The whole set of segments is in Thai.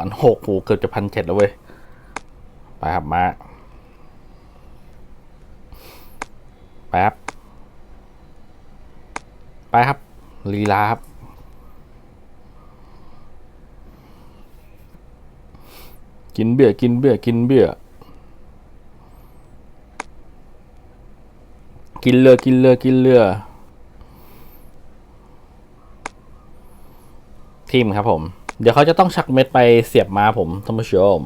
พันหกโหเกือบจะพันเจ็ดแล้วเว้ย ไปครับมาแป๊บไปครับ ลีลาครับ กินเบียร์กินเบียร์กินเบียร์กินเรือกินเรือกินเรือทีมครับผม เดี๋ยวเขาจะต้องชักเม็ดไปเสียบมาผมท่านผู้ชม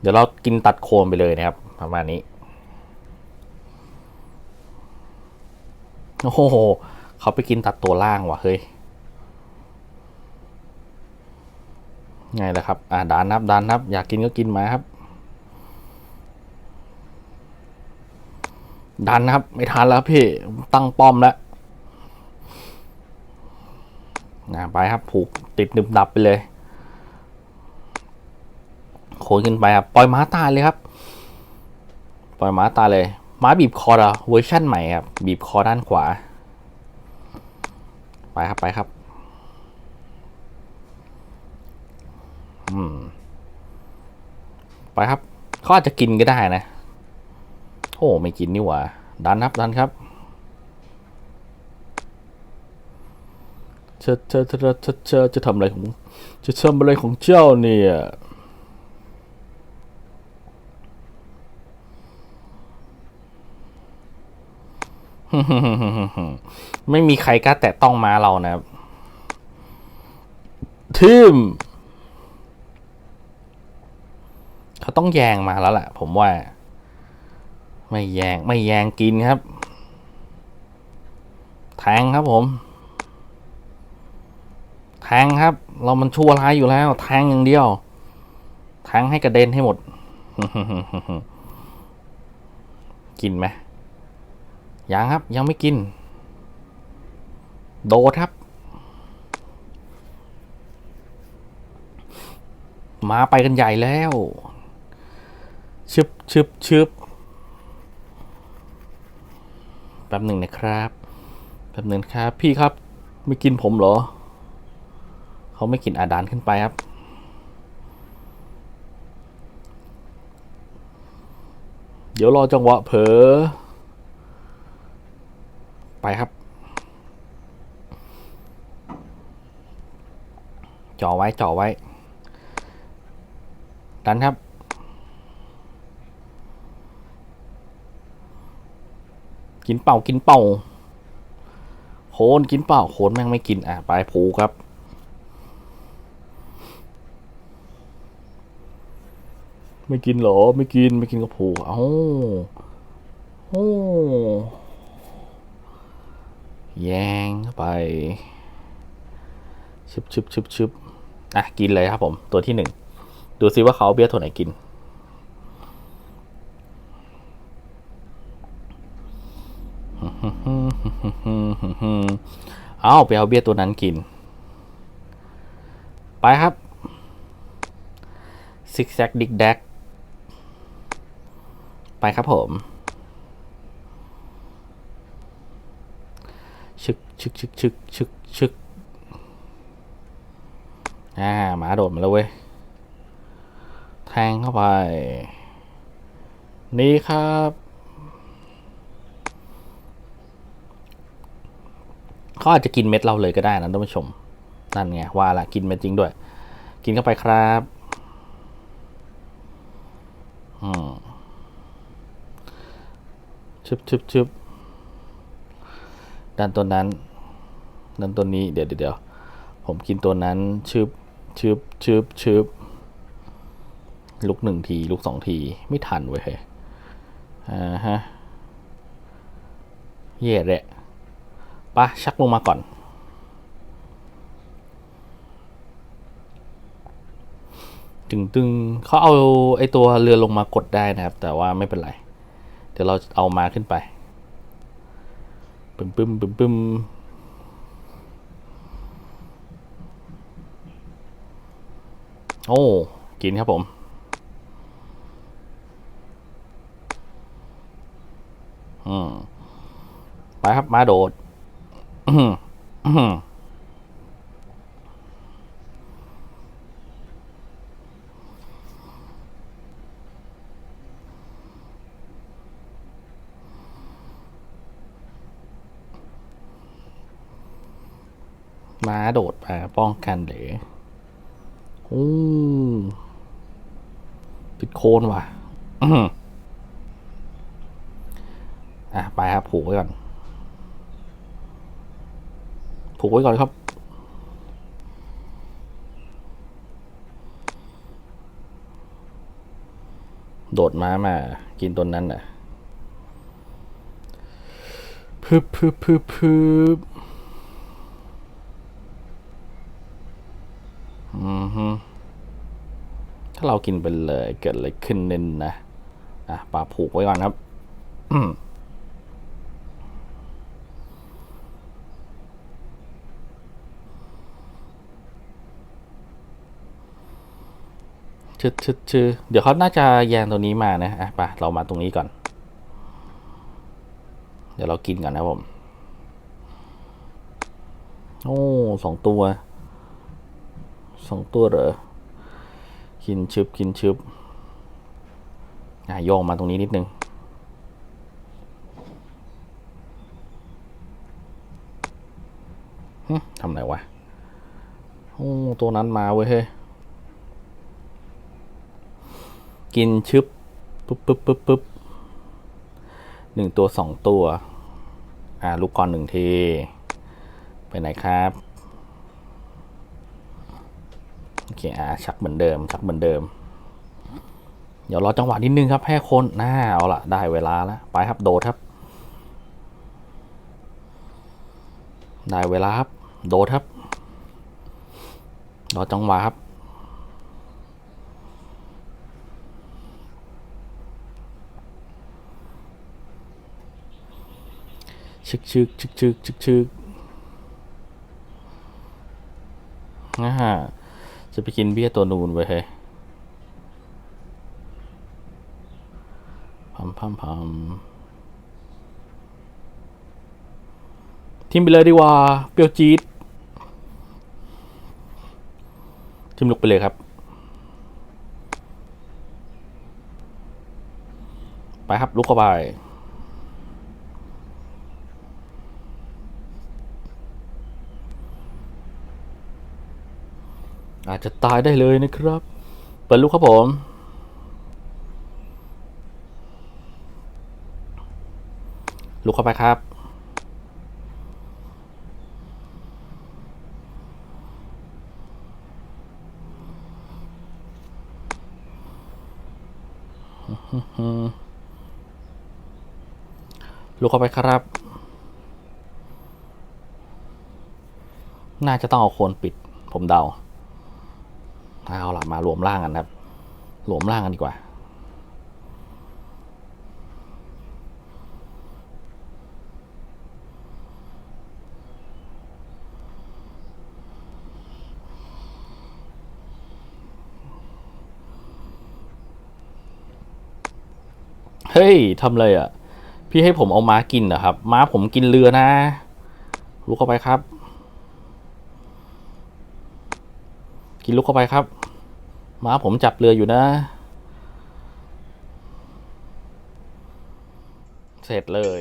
เดี๋ยวเรากินตัดโคนไปเลยนะครับ ประมาณนี้ โอ้โห เขาไปกินตัดตัวล่างว่ะเฮ้ย ไงล่ะครับ อ่าดานนับดานนับ อยากกินก็กินมาครับดันครับ ไม่ทันแล้วพี่ตั้งป้อมแล้ว นะไปครับผูกติดหนึบดับไปเลยโขนขึ้นไปครับปล่อยม้าตายเลยครับ ปล่อยม้าตายเลย ม้าบีบคอร์เวอร์ชั่นใหม่ครับ บีบคอด้านขวา ไปครับไปครับ อืม ไปครับเขาอาจจะกินก็ได้นะ โอ้ไม่กินนี่หว่า ดันครับดันครับ เธอเธอเธอเธอจะทำอะไรของจะทำอะไรของเจ้าเนี่ยไม่มีใครกล้าแตะต้องมาเรานะครับทีมเขาต้องแยงมาแล้วแหละผมว่า ไม่แยงไม่แยงกินครับ แทงครับผม แทงครับ เรามันชั่วร้ายอยู่แล้ว แทงอย่างเดียว แทงให้กระเด็นให้หมด กินไหมยังครับ ยังไม่กิน โดดครับ มาไปกันใหญ่แล้ว ชึบชึบชึบแป๊บหนึ่งนะครับแป๊บหนึ่งครับ พี่ครับ ไม่กินผมเหรอ เขาไม่กินอาดานขึ้นไปครับ เดี๋ยวรอจังหวะเผลอไปครับ จ่อไว้จ่อไว้ ดันครับกินเป่ากินเป่าโคนกินเป่าโคนแม่งไม่กินอะไปผูครับ ไม่กินเหรอ ไม่กิน ไม่กินก็ผูเอ้าโอ้แยงเข้าไปชึบชึบชึบชึบอะ กินเลยครับผม ตัวที่หนึ่ง ดูซิว่าเขาเอาเบี้ยตัวไหนกิน เอาไปเอาเบี้ยตัวนั้นกิน ไปครับ ซิกแซกดิกแดก ไปครับผม ชึกชึกชึกชึกชึกชึกอ่าหมาโดดมาแล้วเว้ย แทงเข้าไป นี่ครับเขาอาจจะกินเม็ดเราเลยก็ได้นะท่านผู้ชม นั่นไงว่าละกินเม็ดจริงด้วย กินเข้าไปครับ อืม ชึบชึบชึบด้านตัวนั้นด้านตัวนี้เดี๋ยวเดี๋ยวผมกินตัวนั้นชึบชึบชึบชึบลุกหนึ่งที ลุกสองที ไม่ทันเว้ยอ่าฮะเย่เลยปะชักลงมาก่อน ตึงตึงเขาเอาไอตัวเรือลงมากดได้นะครับ แต่ว่าไม่เป็นไร เดี๋ยวเราเอามาขึ้นไปปึ้มปึ้มปึ้มปึ้มโอ้ กินครับผม อืม ไปครับ มาโดด อื้อหืออื้ ม้าโดดมาป้องกันเหลยโอ้ปิดโคนว่ะอะ ไปครับผูกไว้ก่อน ผูกไว้ก่อนครับ โดดม้ามา กินต้นนั้นน่ะ พึบพึบพึบพึบอือฮึถ้าเรากินไปเลยเกิดอะไรขึ้นเน้นนะ อะปลาผูกไว้ก่อนครับอืมชึดชึดชึเดี๋ยวเขาน่าจะแยงตัวนี้มานะ อะไปเรามาตรงนี้ก่อน เดี๋ยวเรากินก่อนนะผม โอ้สองตัว สองตัวเหรอ กินชึบกินชึบอะโยงมาตรงนี้นิดนึง ทำไรวะ โอ้ตัวนั้นมาเว้ยเฮ้ยกินชึบปึ๊บปึ๊บปึ๊บปึ๊บหนึ่งตัวสองตัว อ่า ลูกก่อนหนึ่งที ไปไหนครับ โอเคอ่าชักเหมือนเดิม ชักเหมือนเดิม เดี๋ยวรอจังหวะนิดนึงครับให้คนน่าเอาละได้เวลาแล้วไปครับโดดครับ ได้เวลาครับ โดดครับรอจังหวะครับชึกชึกชึกชึกชึกชึกนะฮะ จะไปกินเบี้ยตัวนูนไว้เฮ้ยพัมพัมพัมทิมไปเลยดีกว่า เปรี้ยวจี๊ดทิมลุกไปเลยครับ ไปครับลุกเข้าไป อาจจะตายได้เลยนะครับ เปิดลูกครับผมลูกเข้าไปครับลูกเข้าไปครับ น่าจะต้องเอาโคนปิด ผมเดา เอาหล่ะมารวมร่างกันครับ รวมร่างกันดีกว่า เฮ้ยทำอะไรอะ พี่ให้ผมเอาม้ากินเหรอครับ ม้าผมกินเรือนะ ลุกเข้าไปครับ กินลุกเข้าไปครับ ม้าผมจับเรืออยู่นะ เสร็จเลย